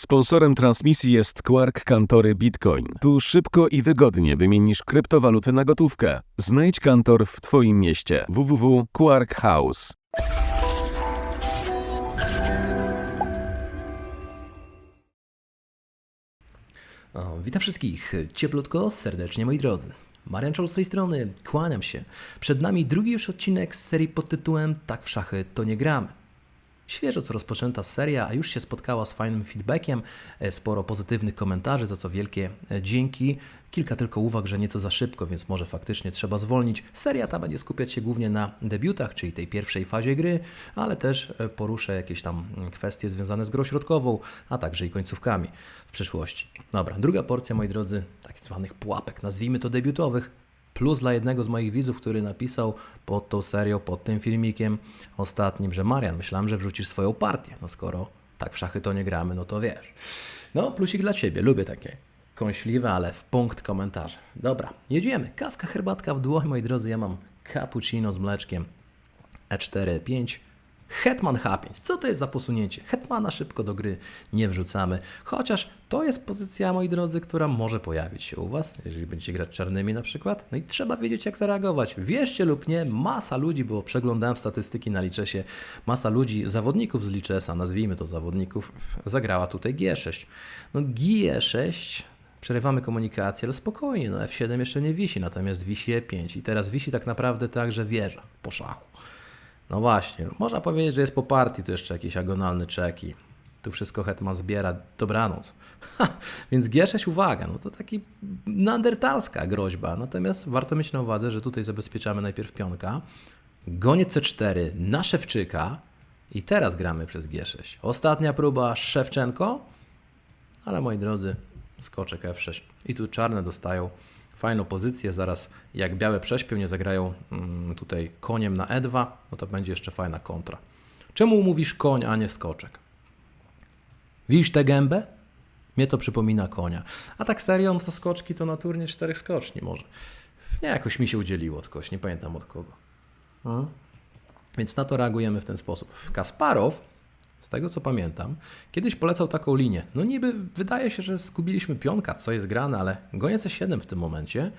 Sponsorem transmisji jest Quark Kantory Bitcoin. Tu szybko i wygodnie wymienisz kryptowaluty na gotówkę. Znajdź kantor w Twoim mieście. www.quark House. Witam wszystkich cieplutko, serdecznie moi drodzy. Marian Czoł z tej strony, kłaniam się. Przed nami drugi już odcinek z serii pod tytułem Tak w szachy to nie gramy. Świeżo co rozpoczęta seria, a już się spotkała z fajnym feedbackiem, e, sporo pozytywnych komentarzy, za co wielkie e, dzięki. Kilka tylko uwag, że nieco za szybko, więc może faktycznie trzeba zwolnić. Seria ta będzie skupiać się głównie na debiutach, czyli tej pierwszej fazie gry, ale też e, poruszę jakieś tam mm, kwestie związane z grą środkową, a także i końcówkami w przyszłości. Dobra, druga porcja, moi drodzy, tak zwanych pułapek, nazwijmy to debiutowych, Plus dla jednego z moich widzów, który napisał pod tą serią, pod tym filmikiem ostatnim, że Marian, myślałem, że wrzucisz swoją partię. No skoro tak w szachy to nie gramy, no to wiesz. No, plusik dla Ciebie, lubię takie kąśliwe, ale w punkt komentarze. Dobra, jedziemy. Kawka, herbatka w dłoń, moi drodzy. Ja mam cappuccino z mleczkiem E E4, 5 Hetman H5. Co to jest za posunięcie? Hetmana szybko do gry nie wrzucamy, chociaż to jest pozycja, moi drodzy, która może pojawić się u Was, jeżeli będziecie grać czarnymi na przykład. No i trzeba wiedzieć, jak zareagować. Wierzcie lub nie, masa ludzi, bo przeglądałem statystyki na Lichesie, masa ludzi, zawodników z Lichesa, nazwijmy to zawodników, zagrała tutaj G6. No G6 przerywamy komunikację, ale spokojnie, no F7 jeszcze nie wisi, natomiast wisi E5 i teraz wisi tak naprawdę także wieża po szachu. No właśnie, można powiedzieć, że jest po partii, tu jeszcze jakiś agonalny czek i tu wszystko Hetman zbiera, dobranoc. Ha, więc G6 uwaga, no to taki neandertalska groźba, natomiast warto mieć na uwadze, że tutaj zabezpieczamy najpierw pionka, goniec C4 na Szewczyka i teraz gramy przez G6. Ostatnia próba Szewczenko, ale moi drodzy, skoczek F6 i tu czarne dostają fajną pozycję. Zaraz jak białe prześpią, nie zagrają mm, tutaj koniem na E2, no to będzie jeszcze fajna kontra. Czemu mówisz koń, a nie skoczek? Widzisz tę gębę? Mnie to przypomina konia. A tak serio, no to skoczki to na turnie czterech skoczni może. Nie, jakoś mi się udzieliło od kogoś, nie pamiętam od kogo. Więc na to reagujemy w ten sposób. Kasparow, z tego co pamiętam, kiedyś polecał taką linię. No niby wydaje się, że zgubiliśmy pionka, co jest grane, ale gonię C7 w tym momencie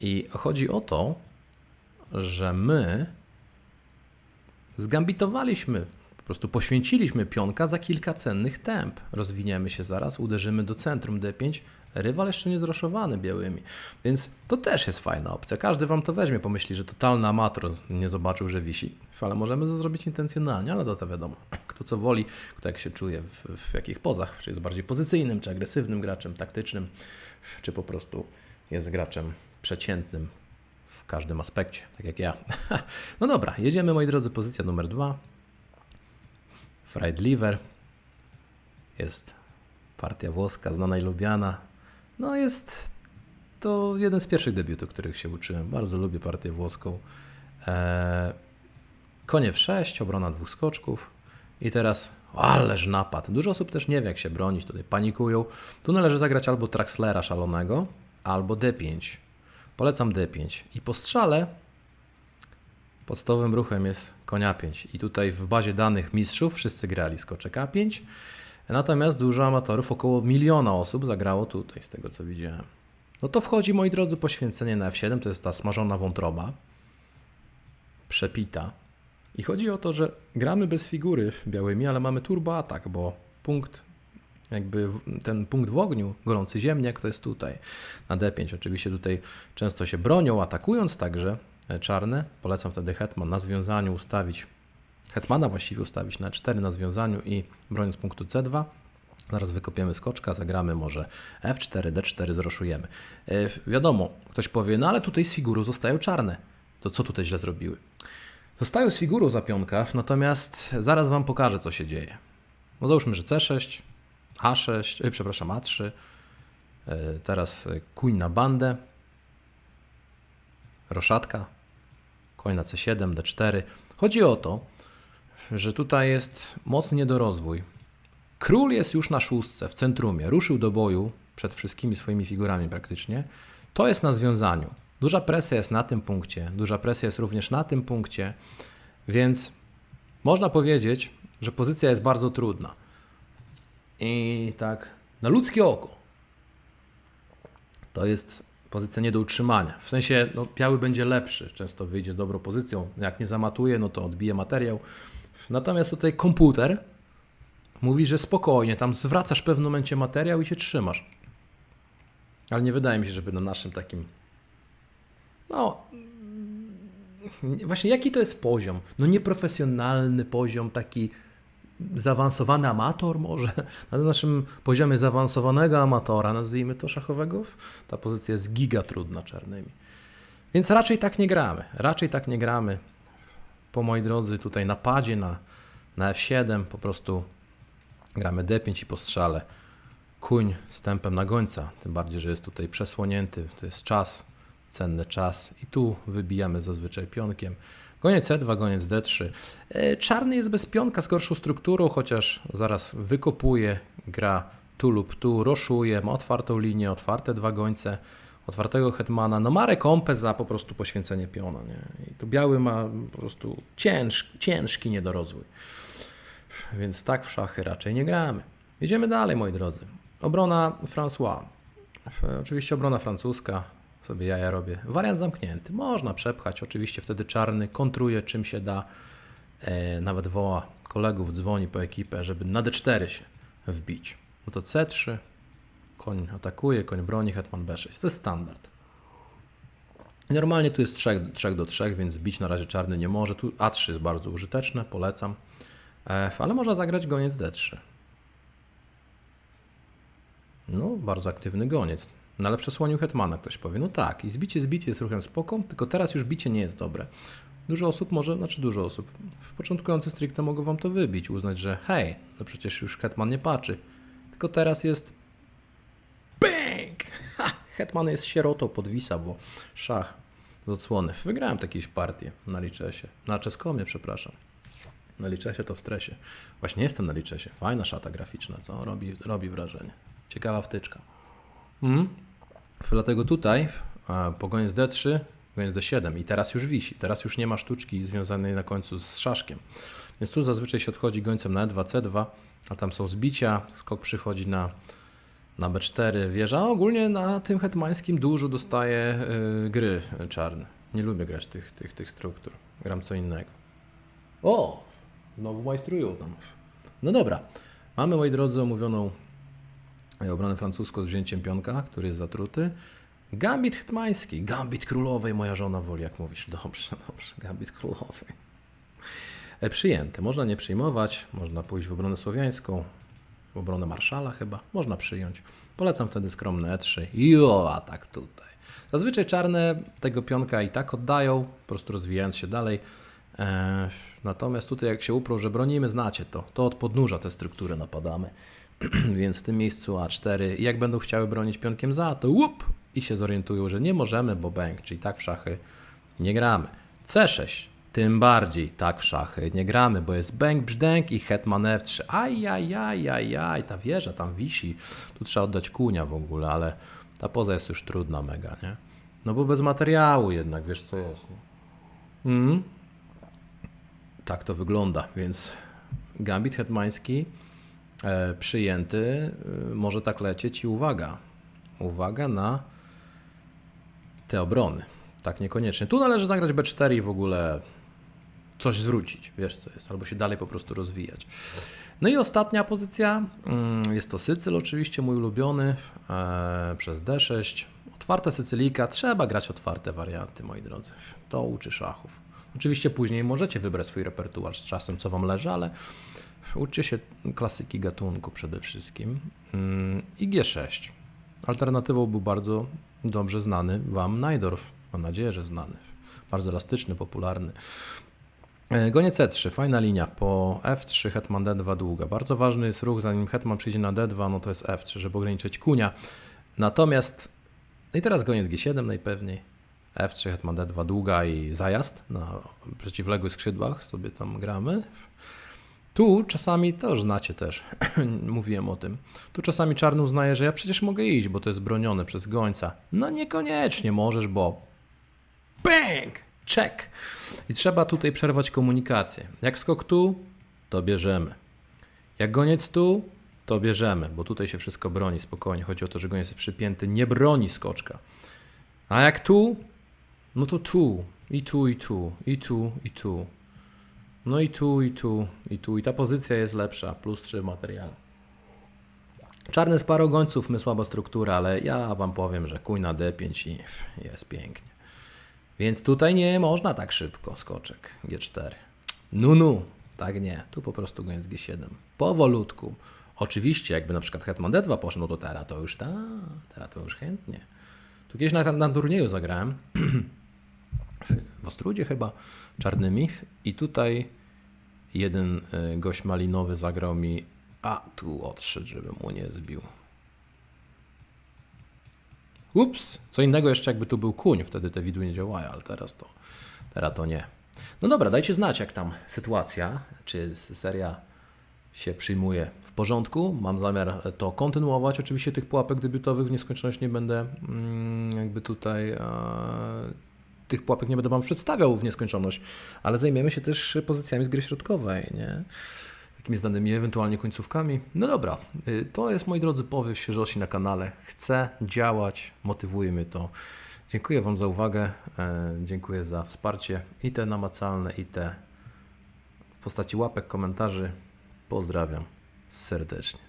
i chodzi o to, że my zgambitowaliśmy, po prostu poświęciliśmy pionka za kilka cennych temp. Rozwiniemy się zaraz, uderzymy do centrum D5, rywal jeszcze nie zroszowany białymi. Więc to też jest fajna opcja. Każdy wam to weźmie, pomyśli, że totalny amator nie zobaczył, że wisi. Ale możemy to zrobić intencjonalnie, ale to, wiadomo. Kto co woli, kto jak się czuje w, w jakich pozach, czy jest bardziej pozycyjnym, czy agresywnym graczem, taktycznym, czy po prostu jest graczem przeciętnym w każdym aspekcie, tak jak ja. No dobra, jedziemy moi drodzy, pozycja numer dwa. Friedliver. Jest partia włoska, znana i lubiana. No jest to jeden z pierwszych debiutów, których się uczyłem. Bardzo lubię partię włoską. Eee, konie w 6, obrona dwóch skoczków. I teraz, ależ napad. Dużo osób też nie wie, jak się bronić, tutaj panikują. Tu należy zagrać albo Traxlera szalonego, albo D5. Polecam D5. I po strzale podstawowym ruchem jest konia 5. I tutaj w bazie danych mistrzów wszyscy grali skoczek A5. Natomiast dużo amatorów, około miliona osób zagrało tutaj, z tego co widziałem. No to wchodzi, moi drodzy, poświęcenie na F7, to jest ta smażona wątroba, przepita. I chodzi o to, że gramy bez figury białymi, ale mamy turbo atak, bo punkt, jakby ten punkt w ogniu, gorący ziemniak, to jest tutaj, na D5. Oczywiście tutaj często się bronią, atakując także e, czarne. Polecam wtedy hetman na związaniu ustawić hetmana właściwie ustawić na 4 na związaniu i broniąc punktu C2. Zaraz wykopiemy skoczka, zagramy może F4, D4, zroszujemy. Yy, wiadomo, ktoś powie, no ale tutaj z figurą zostają czarne. To co tutaj źle zrobiły? Zostają z figurą za natomiast zaraz Wam pokażę, co się dzieje. No załóżmy, że C6, A6, yy, przepraszam, A3, yy, teraz kuń na bandę, roszatka, koń na C7, D4. Chodzi o to, że tutaj jest mocny niedorozwój. Król jest już na szóstce, w centrumie. Ruszył do boju przed wszystkimi swoimi figurami praktycznie. To jest na związaniu. Duża presja jest na tym punkcie, duża presja jest również na tym punkcie, więc można powiedzieć, że pozycja jest bardzo trudna. I tak na ludzkie oko to jest pozycja nie do utrzymania. W sensie no, biały będzie lepszy, często wyjdzie z dobrą pozycją. Jak nie zamatuje, no to odbije materiał. Natomiast tutaj komputer mówi, że spokojnie, tam zwracasz w pewnym momencie materiał i się trzymasz. Ale nie wydaje mi się, żeby na naszym takim. No. Właśnie jaki to jest poziom? No nieprofesjonalny poziom, taki zaawansowany amator może. Na naszym poziomie zaawansowanego amatora, nazwijmy to szachowego, ta pozycja jest giga trudna czarnymi. Więc raczej tak nie gramy. Raczej tak nie gramy. Po moi drodzy, tutaj napadzie na, na F7 po prostu gramy D5 i po strzale. Kuń z tempem na gońca, tym bardziej, że jest tutaj przesłonięty, to jest czas, cenny czas i tu wybijamy zazwyczaj pionkiem. Goniec E2, goniec D3. E, Czarny jest bez pionka z gorszą strukturą, chociaż zaraz wykopuje, gra tu lub tu, roszuje, ma otwartą linię, otwarte dwa gońce, otwartego hetmana. No ma rekompę za po prostu poświęcenie piona. Nie? I tu biały ma po prostu ciężki, ciężki niedorozwój. Więc tak w szachy raczej nie gramy. Jedziemy dalej, moi drodzy. Obrona François. E, Oczywiście obrona francuska. Sobie jaja robię. Wariant zamknięty. Można przepchać. Oczywiście wtedy czarny kontruje czym się da. E, nawet woła kolegów, dzwoni po ekipę, żeby na D4 się wbić. No to C3. Koń atakuje, koń broni, hetman B6. To jest standard. Normalnie tu jest 3, 3 do 3, więc bić na razie czarny nie może. Tu A3 jest bardzo użyteczne, polecam. Ale można zagrać goniec D3. No, bardzo aktywny goniec. No ale przesłonił hetmana, ktoś powie. No tak, i zbicie, zbicie jest ruchem spoko, tylko teraz już bicie nie jest dobre. Dużo osób może, znaczy dużo osób, początkujący stricte mogą wam to wybić, uznać, że hej, no przecież już hetman nie patrzy. Tylko teraz jest! Hetman jest sierotą podwisa, bo szach z odsłony. Wygrałem jakieś partie na licesie, na czeskomie, przepraszam. Na licesie to w stresie. Właśnie jestem na licesie. Fajna szata graficzna, co? Robi, robi wrażenie. Ciekawa wtyczka. Mhm. Dlatego tutaj e, po goniec D3, goniec D7 i teraz już wisi. Teraz już nie ma sztuczki związanej na końcu z szaszkiem. Więc tu zazwyczaj się odchodzi gońcem na E2, C2, a tam są zbicia, skok przychodzi na, na B4, wieża. Ogólnie na tym hetmańskim dużo dostaje y, gry czarne. Nie lubię grać tych, tych, tych struktur. Gram co innego. O! Znowu majstrują tam. No dobra. Mamy, moi drodzy, omówioną e, obronę francuską z wzięciem pionka, który jest zatruty. Gambit hetmański, gambit królowej, moja żona woli, jak mówisz. Dobrze, dobrze, gambit królowej. E, Przyjęte. Można nie przyjmować, można pójść w obronę słowiańską, obronę marszala chyba. Można przyjąć. Polecam wtedy skromne E3. Jo, a tak tutaj. Zazwyczaj czarne tego pionka i tak oddają, po prostu rozwijając się dalej. E, natomiast tutaj jak się uprą, że bronimy, znacie to. To od podnóża te struktury napadamy. Więc w tym miejscu A4. I jak będą chciały bronić pionkiem za, to łup! I się zorientują, że nie możemy, bo bęk, czyli tak w szachy nie gramy. C6. Tym bardziej tak w szachy nie gramy, bo jest bęk, brzdęk i hetman F3. Ajajajajaj, ta wieża tam wisi. Tu trzeba oddać kunia w ogóle, ale ta poza jest już trudna mega, nie? No bo bez materiału jednak, wiesz co jest. Nie? Mhm. Tak to wygląda, więc gambit hetmański e, przyjęty e, może tak lecieć i uwaga, uwaga na te obrony. Tak niekoniecznie. Tu należy zagrać B4 i w ogóle coś zwrócić, wiesz co jest, albo się dalej po prostu rozwijać. No i ostatnia pozycja, mm, jest to Sycyl oczywiście, mój ulubiony, e, przez D6. Otwarte Sycylika, trzeba grać otwarte warianty, moi drodzy. To uczy szachów. Oczywiście później możecie wybrać swój repertuar z czasem, co Wam leży, ale uczcie się klasyki gatunku przede wszystkim. Mm, I G6. Alternatywą był bardzo dobrze znany Wam Najdorf. Mam nadzieję, że znany. Bardzo elastyczny, popularny. E, Goniec E3, fajna linia. Po F3 hetman D2 długa. Bardzo ważny jest ruch, zanim hetman przyjdzie na D2, no to jest F3, żeby ograniczyć kunia. Natomiast, no i teraz goniec G7 najpewniej. F3 hetman D2 długa i zajazd na przeciwległych skrzydłach sobie tam gramy. Tu czasami, to już znacie też, mówiłem o tym, tu czasami czarny uznaje, że ja przecież mogę iść, bo to jest bronione przez gońca. No niekoniecznie możesz, bo bang, check. I trzeba tutaj przerwać komunikację. Jak skok tu, to bierzemy. Jak goniec tu, to bierzemy, bo tutaj się wszystko broni spokojnie. Chodzi o to, że goniec jest przypięty, nie broni skoczka. A jak tu, no to tu, i tu, i tu, i tu, i tu. No i tu, i tu, i tu. I ta pozycja jest lepsza, plus 3 w materiale. Czarny z parą gońców, my słaba struktura, ale ja wam powiem, że kuj na D5 i jest pięknie. Więc tutaj nie można tak szybko skoczek G4. No, no, tak nie. Tu po prostu goniec G7. Powolutku. Oczywiście, jakby na przykład Hetman D2 poszedł, no to teraz to już ta, teraz to już chętnie. Tu kiedyś na, na turnieju zagrałem, w Ostrudzie chyba, czarnymi i tutaj jeden y, gość malinowy zagrał mi, a tu odszedł, żeby mu nie zbił. Ups, co innego jeszcze jakby tu był kuń, wtedy te widły nie działają, ale teraz to, teraz to nie. No dobra, dajcie znać jak tam sytuacja, czy seria się przyjmuje w porządku. Mam zamiar to kontynuować. Oczywiście tych pułapek debiutowych w nieskończoność nie będę mm, jakby tutaj e, tych pułapek nie będę Wam przedstawiał w nieskończoność, ale zajmiemy się też pozycjami z gry środkowej, nie? Jakimiś znanymi ewentualnie końcówkami. No dobra, y, to jest moi drodzy powiew świeżości na kanale. Chcę działać, motywuje mnie to. Dziękuję Wam za uwagę, e, dziękuję za wsparcie i te namacalne, i te w postaci łapek, komentarzy. Pozdrawiam serdecznie.